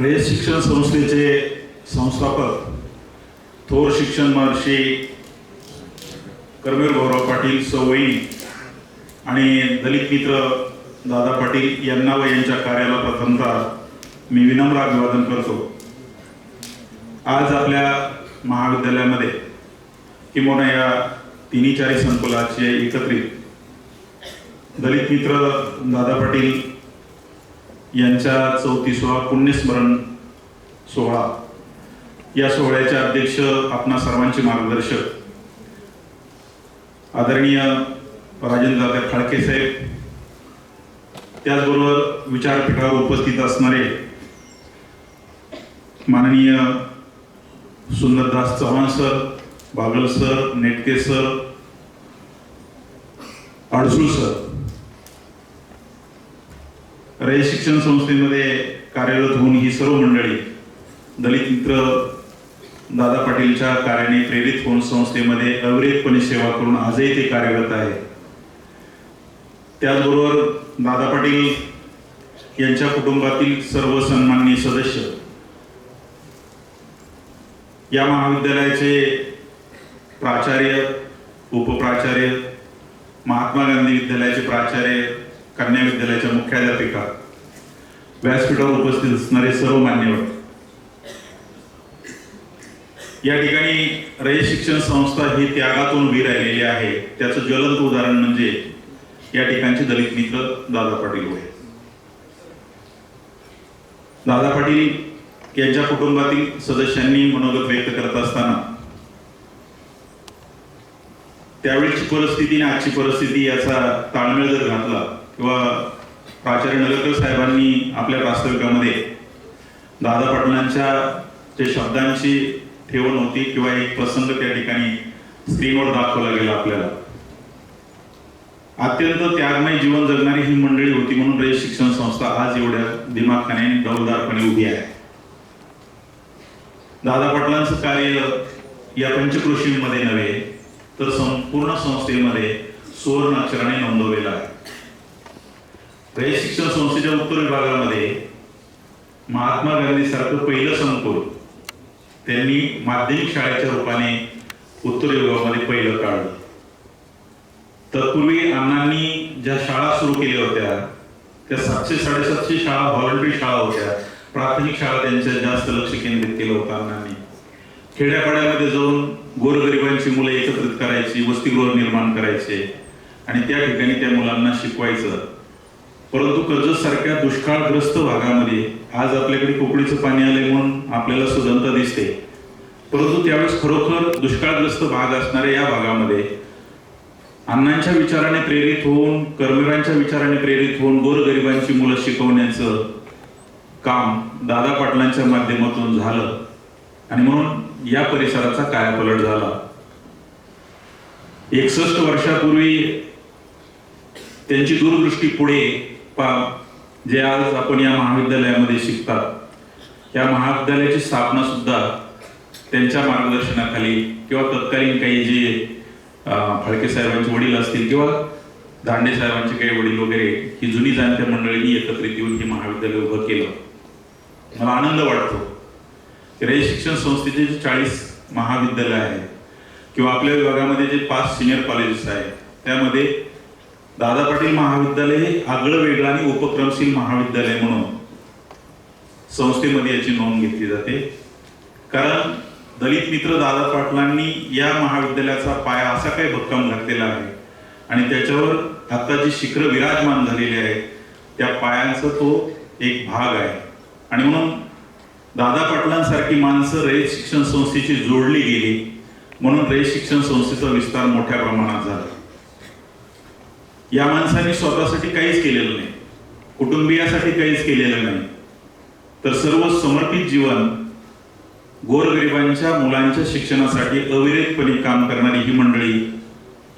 रयत शिक्षण संस्थेचे संस्थापक थोर शिक्षण महर्षी कर्मवीर भाऊराव पाटील सवयी आणि दलित मित्र दादा पाटील यांना व यांच्या कार्याला प्रथमतः मी विनम्र अभिवादन करतो. आज आपल्या महाविद्यालयामध्ये किंवा या तिन्ही चारी संकुलाचे एकत्रित दलित मित्र दादा पाटील यांच्या चौतीसवा पुण्यस्मरण सोहळा. या सोहळ्याचे अध्यक्ष आपणा सर्वांचे मार्गदर्शक आदरणीय राजेंद्र दादा फाळके साहेब त्याचबरोबर विचारपीठावर उपस्थित असणारे माननीय Sundardas Chavan sir Bagal sir Netke sir Adsul sir Rayat Shikshan संस्थेमध्ये कार्यरत होऊन ही सर्व मंडळी दलित मित्र दादा पाटीलच्या कार्याने प्रेरित होऊन संस्थेमध्ये अविरतपणे सेवा करून आजही ते कार्यरत आहे. त्याचबरोबर दादा पाटील यांच्या कुटुंबातील सर्व सन्माननीय सदस्य या महाविद्यालयाचे प्राचार्य उपप्राचार्य महात्मा गांधी विद्यालयाचे प्राचार्य कन्या विद्यालयाच्या मुख्याध्यापिका. व्यासपीठावर उपस्थित असणारे सर्व मान्यवर. या ठिकाणी रयत शिक्षण संस्था ही त्यागातून उभी राहिलेली आहे. त्याचं ज्वलंत उदाहरण म्हणजे या ठिकाणचे दलित मित्र दादा पाटील होय. दादा पाटील यांच्या कुटुंबातील सदस्यांनी मनोगत व्यक्त करत असताना त्यावेळीची परिस्थिती आणि आजची परिस्थिती याचा ताळमेळ जर घातला किंवा प्राचार्य नगरकर साहेबांनी आपल्या प्रास्ताविकामध्ये दादा पाटलांच्या जे शब्दांची ठेवण होती किंवा एक प्रसंग त्या ठिकाणी स्क्रीनवर दाखवला गेला आपल्याला. अत्यंत त्यागमय जीवन जगणारी ही मंडळी होती म्हणून रयत शिक्षण संस्था आज एवढ्या दिमाखाने डौलदारपणे उभी आहे. दादा पाटलांचं कार्य या पंचकृषीमध्ये नव्हे तर संपूर्ण संस्थेमध्ये सुवर्ण अक्षराने नोंदवलेलं आहे. रयत शिक्षण संस्थेच्या उत्तर विभागामध्ये महात्मा गांधी सारखं पहिलं संकुल त्यांनी माध्यमिक शाळेच्या रूपाने उत्तर विभागामध्ये पहिलं काढलं. तत्पूर्वी अण्णांनी ज्या शाळा सुरू केल्या होत्या त्या सातशे साडेसातशे शाळा व्हॉलंटरी शाळा होत्या. प्राथमिक शाळा त्यांच्या जास्त लक्ष केंद्रित केलं होतं अण्णांनी. खेड्यापाड्यामध्ये जाऊन गोरगरिबांची मुलं एकत्रित करायची वसतिगृह निर्माण करायचे आणि त्या ठिकाणी त्या मुलांना शिकवायचं. परंतु कर्जतसारख्या दुष्काळग्रस्त भागामध्ये आज आपल्याकडे कोकणीचं पाणी आले म्हणून आपल्याला सुजनता दिसते. परंतु त्यावेळेस खरोखर दुष्काळग्रस्त भाग असणाऱ्या या भागामध्ये अण्णांच्या विचाराने प्रेरित होऊन कर्मवीरांच्या विचाराने प्रेरित होऊन गोरगरिबांची मुलं शिकवण्याचं काम दादा पाटलांच्या माध्यमातून झालं. आणि म्हणून या परिसराचा कायापलट झाला. एकसष्ट वर्षापूर्वी त्यांची दूरदृष्टी पुढे पा जे आज आपण या महाविद्यालयामध्ये शिकतात या महाविद्यालयाची स्थापना सुद्धा त्यांच्या मार्गदर्शनाखाली किंवा तत्कालीन काही जे फडके साहेबांचे वडील असतील किंवा दांडे साहेबांचे काही वडील वगैरे ही जुनी जाणत्या मंडळींनी एकत्रित येऊन हे महाविद्यालय उभं केलं. मला आनंद वाटतो. की रयत शिक्षण संस्थेचे जे चाळीस महाविद्यालय आहे किंवा आपल्या विभागामध्ये जे पाच सिनियर कॉलेजेस आहेत त्यामध्ये दादा पाटील महाविद्यालय हे आगळं वेगळं आणि उपक्रमशील महाविद्यालय म्हणून संस्थेमध्ये याची नोंद घेतली जाते. कारण दलित मित्र दादा पाटलांनी या महाविद्यालयाचा पाया असा काही भक्कम घातलेला आहे आणि त्याच्यावर आता जी शिखर विराजमान झालेली आहे त्या पायांचा तो एक भाग आहे. आणि म्हणून दादा पाटलांसारखी माणसं रयत शिक्षण संस्थेची जोडली गेली म्हणून रयत शिक्षण संस्थेचा विस्तार मोठ्या प्रमाणात झाला. या माणसाने स्वतःसाठी काहीच केलेलं नाही. कुटुंबियासाठी काहीच केलेलं नाही. तर सर्व समर्पित जीवन गोरगरिबांच्या मुलांच्या शिक्षणासाठी अविरतपणे काम करणारी ही मंडळी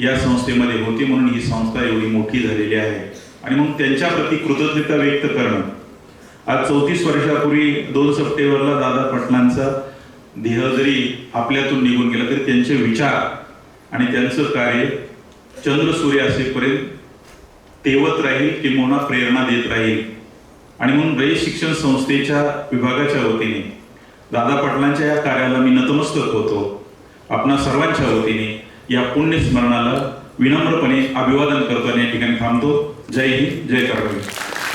या संस्थेमध्ये होती म्हणून ही संस्था एवढी मोठी झालेली आहे. आणि मग त्यांच्याप्रती कृतज्ञता व्यक्त करणं. आज चौतीस वर्षापूर्वी दोन सप्टेंबरला दादा पटलांचा देह जरी आपल्यातून निघून गेला तरी त्यांचे विचार आणि त्यांचं कार्य चंद्र सूर्य असेपर्यंत तेवत राहील किंवा प्रेरणा देत राहील. आणि म्हणून रयत शिक्षण संस्थेच्या विभागाच्या वतीने दादा पाटलांच्या या कार्याला मी नतमस्तक होतो. आपणा सर्वांच्या वतीने या पुण्य स्मरणाला विनम्रपणे अभिवादन करतो आणि या ठिकाणी थांबतो. जय हिंद जय कर्मवीर